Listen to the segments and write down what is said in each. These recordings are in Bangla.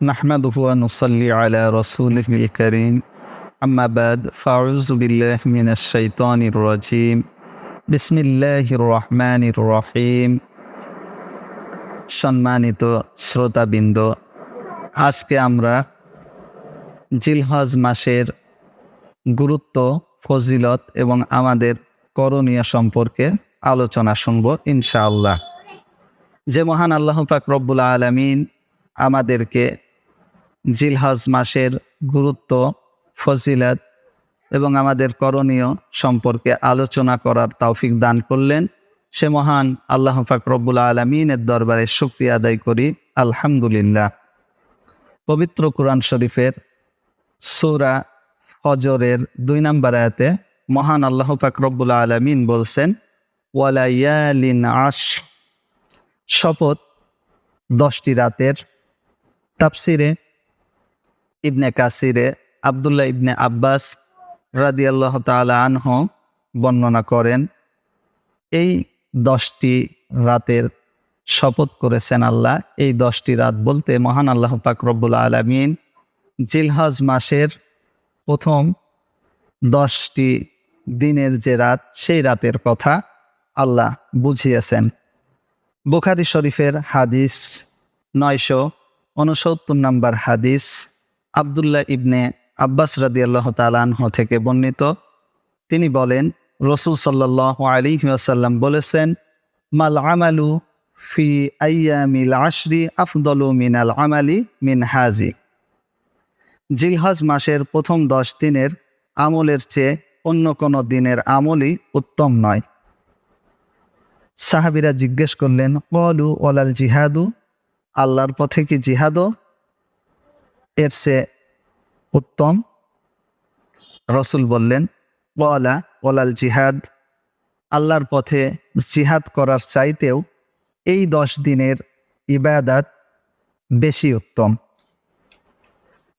نحمده ونصلي على رسوله الكريم أما بعد فأعوذ بالله من الشيطان الرجيم بسم الله الرحمن الرحيم সম্মানিত শ্রোতাবৃন্দ আজকে আমরা জিলহজ মাসের গুরুত্ব ফজিলত এবং আমাদের করণীয় সম্পর্কে আলোচনা শুনব ইনশাআল্লাহ যে মহান আল্লাহ পাক রব্বুল আলমিন আমাদেরকে জিলহজ মাসের গুরুত্ব, ফজিলত এবং আমাদের করণীয় সম্পর্কে আলোচনা করার তৌফিক দান করলেন। সে মহান আল্লাহ পাক রব্বুল আলমিনের দরবারে শুক্রিয়া আদায় করি। আলহামদুলিল্লাহ। পবিত্র কোরআন শরীফের সূরা হজরের দুই নম্বর আয়াতে মহান আল্লাহ পাক রব্বুল আলমিন বলছেন ওয়ালাইয়ালিন আশ শপথ দশটি রাতের তাফসিরে ইবনে কাসিরে আবদুল্লাহ ইবনে আব্বাস রাদি আল্লাহ আনহ বর্ণনা করেন, এই দশটি রাতের শপথ করেছেন আল্লাহ। এই দশটি রাত বলতে মহান আল্লাহ পাক রব্বুল আলমিন জিলহজ মাসের প্রথম দশটি দিনের যে রাত, সেই রাতের কথা আল্লাহ বুঝিয়েছেন। বুখারি শরীফের হাদিস নয়শো উনসত্তর নম্বর হাদিস আবদুল্লাহ ইবনে আব্বাস রাদি আল্লাহ তালাহ থেকে বর্ণিত। তিনি বলেন, রসুল সাল্লাহ আলী আসাল্লাম বলেছেন, মাল আমালু ফি আইয়ামিল আশরি আফদলু মিনাল আমালি মিন হাজি। জিলহজ মাসের প্রথম দশ দিনের আমলের চেয়ে অন্য কোনো দিনের আমলই উত্তম নয়। সাহাবিরা জিজ্ঞেস করলেন, কলু ওলাল জিহাদু? আল্লাহর পথে কি জিহাদও? এর সে উত্তম। রসুল বললেন, ওয়ালা ওলাল জিহাদ। আল্লাহর পথে জিহাদ করার চাইতেও এই দশ দিনের ইবাদাত বেশি উত্তম।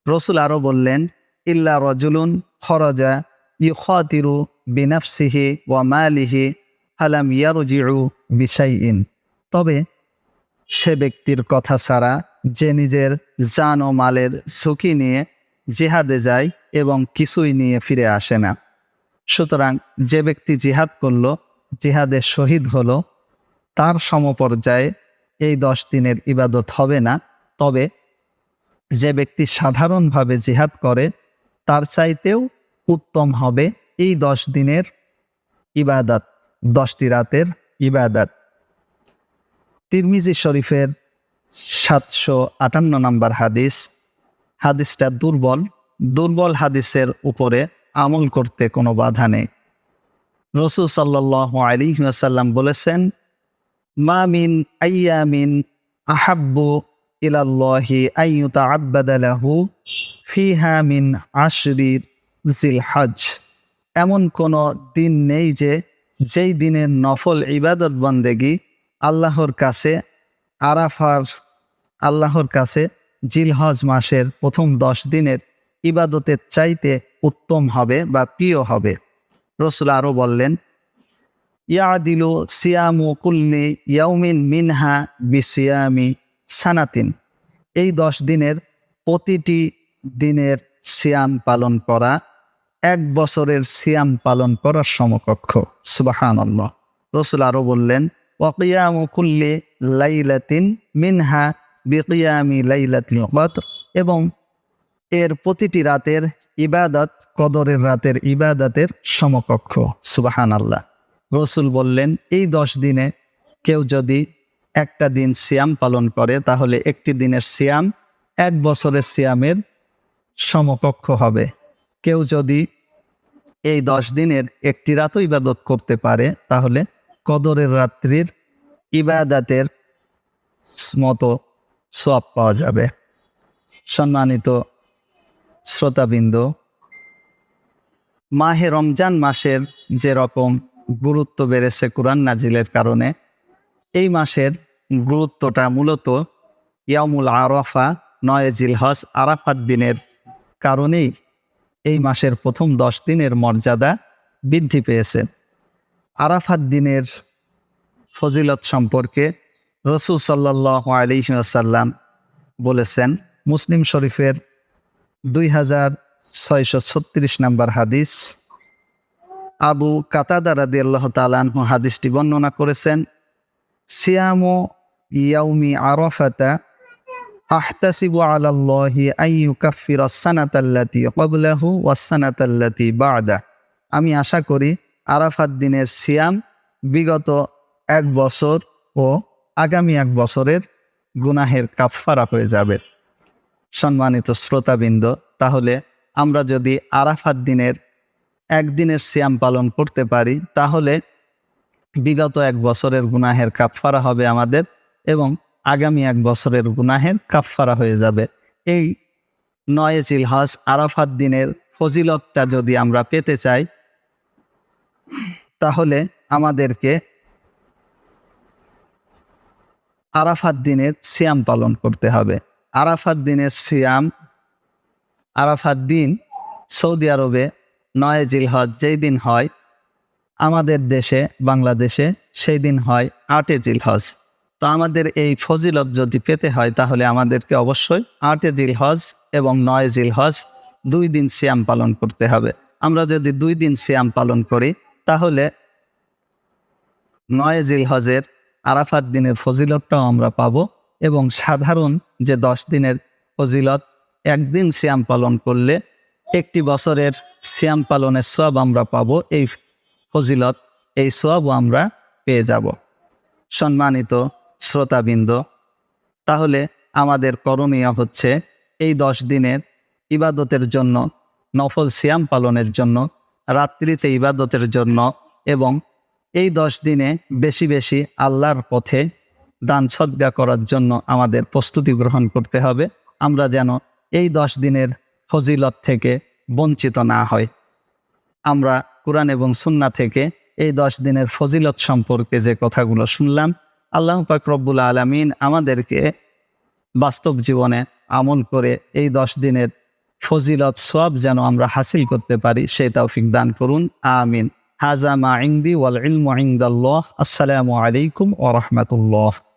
রসুল আরও বললেন, ইল্লা রজুলুন খরজা ইউখাতিরু বিনাফসিহি ওয়া মালিহি হালাম ইয়ারুজিউ বিশাইইন। তবে সে ব্যক্তির কথা ছাড়া যে নিজের জান ও মালের ঝুঁকি নিয়ে জিহাদে যায় এবং কিছুই নিয়ে ফিরে আসে না। সুতরাং যে ব্যক্তি জিহাদ করল, জিহাদে শহীদ হলো, তার সমপর্যায়ে এই দশ দিনের ইবাদত হবে না। তবে যে ব্যক্তি সাধারণভাবে জিহাদ করে, তার চাইতেও উত্তম হবে এই দশ দিনের ইবাদত, দশটি রাতের ইবাদত। তিরমিজি শরীফের সাতশো আটান্ন নম্বর হাদিস। হাদিসটা দুর্বল। দুর্বল হাদিসের উপরে আমল করতে কোনো বাধা নেই। রসুল সাল্লাহ আলী আসাল্লাম বলেছেন, মা মিন আইয়ামিন আহাব্বু ইলাল্লাহি আইয়ুতা আব্বাদালাহু ফিহা মিন আশরির জিল হজ এমন কোনো দিন নেই যে, যেই দিনের নফল ইবাদত বন্দেগি আল্লাহর কাছে আরাফার আল্লাহর কাছে জিলহজ মাসের প্রথম দশ দিনের ইবাদতের চাইতে উত্তম হবে বা প্রিয় হবে। রসুল আরও বললেন, ইয়াদিলু সিয়ামু কুল্লি ইয়াউমিন মিনহা বিসিয়ামি সানাতিন। এই দশ দিনের প্রতিটি দিনের সিয়াম পালন করা, এক বছরের সিয়াম পালন করার সমকক্ষ। সুবাহান রসুল আরও বললেন ওয়াকিয়ামু লাইলাতিন মিনহা বিকিয়ামি লাইলাতিল এবং এর প্রতিটি রাতের ইবাদত, কদরের রাতের ইবাদতের সমকক্ষ। সুবাহান আল্লাহ রসুল বললেন, এই দশ দিনে কেউ যদি একটা দিন সিয়াম পালন করে, তাহলে একটি দিনের সিয়াম এক বছরের সিয়ামের সমকক্ষ হবে। কেউ যদি এই দশ দিনের একটি রাতও ইবাদত করতে পারে, তাহলে কদরের রাত্রির ইবাদাতের মতো সব পাওয়া যাবে। সম্মানিত শ্রোতাবৃন্দ, মাহে রমজান মাসের যে রকম গুরুত্ব বেড়েছে কোরআন নাজিলের কারণে, এই মাসের গুরুত্বটা মূলত ইয়ামুল আরফা, নয় জিলহজ, আরাফাত দিনের কারণেই এই মাসের প্রথম দশ দিনের মর্যাদা বৃদ্ধি পেয়েছে। আরাফাত দিনের ফজিলত সম্পর্কে রসুল সাল্লাহ আলিহাসাল্লাম বলেছেন, মুসলিম শরীফের দুই হাজার ছয়শো ছত্রিশ নম্বর হাদিস। আবু কাতাদা রাদি আল্লাহ তালানহু হাদিসটি বর্ণনা করেছেন, সিয়ামু ইয়াউমি আরফাতা আহতাসিবু আলাল্লাহি আইয়ু কাফির সানাতাল্লাতি কবলাহু ওয়াসানাতাল্লাতি বাদা আমি আশা করি আরাফাত দিনের সিয়াম বিগত এক বছর ও আগামী এক বছরের গুনাহের কাফফারা হয়ে যাবে। সম্মানিত শ্রোতাবৃন্দ, তাহলে আমরা যদি আরাফাত দিনের একদিনের সিয়াম পালন করতে পারি, তাহলে বিগত এক বছরের গুনাহের কাফফারা হবে আমাদের এবং আগামী এক বছরের গুনাহের কাফফারা হয়ে যাবে। এই নয় জিলহজ আরাফাত দিনের ফজিলতটা যদি আমরা পেতে চাই তাহলে আমাদেরকে আরাফাত দিনের সিয়াম পালন করতে হবে। আরাফাত দিনের সিয়াম, আরাফাত দিন সৌদি আরবে নয় জিলহজ যেই দিন হয়, আমাদের দেশে, বাংলাদেশে সেই দিন হয় আটে জিলহজ। তো আমাদের এই ফজিলত যদি পেতে হয়, তাহলে আমাদেরকে অবশ্যই আটে জিলহজ এবং নয় জিলহজ দুই দিন সিয়াম পালন করতে হবে। আমরা যদি দুই দিন সিয়াম পালন করি তাহলে নয় জিলহজের আরাফাত দিনের ফজিলতটাও আমরা পাব এবং সাধারণ যে দশ দিনের ফজিলত, একদিন শ্যাম পালন করলে একটি বছরের শ্যাম পালনের সব আমরা পাবো, এই ফজিলত, এই সবও আমরা পেয়ে যাব। সম্মানিত শ্রোতাবৃন্দ, তাহলে আমাদের করণীয় হচ্ছে এই দশ দিনের ইবাদতের জন্য, নফল সিয়াম পালনের জন্য রাত্রিতে ইবাদতের জন্য এবং এই দশ দিনে বেশি বেশি আল্লাহর পথে দান সদ্গা করার জন্য আমাদের প্রস্তুতি গ্রহণ করতে হবে। আমরা যেন এই দশ দিনের ফজিলত থেকে বঞ্চিত না হয় আমরা কোরআন এবং সুন্না থেকে এই দশ দিনের ফজিলত সম্পর্কে যে কথাগুলো শুনলাম, আল্লাহ পাক রব্বুল আলমিন আমাদেরকে বাস্তব জীবনে আমল করে এই দশ দিনের ফজিলত সব যেন আমরা হাসিল করতে পারি, সেই তৌফিক দান করুন। আমিন। হাজা ইংদি ওয়াল ইলম ইনদাল্লাহ। আসসালামু আলাইকুম ওয়া রাহমাতুল্লাহ।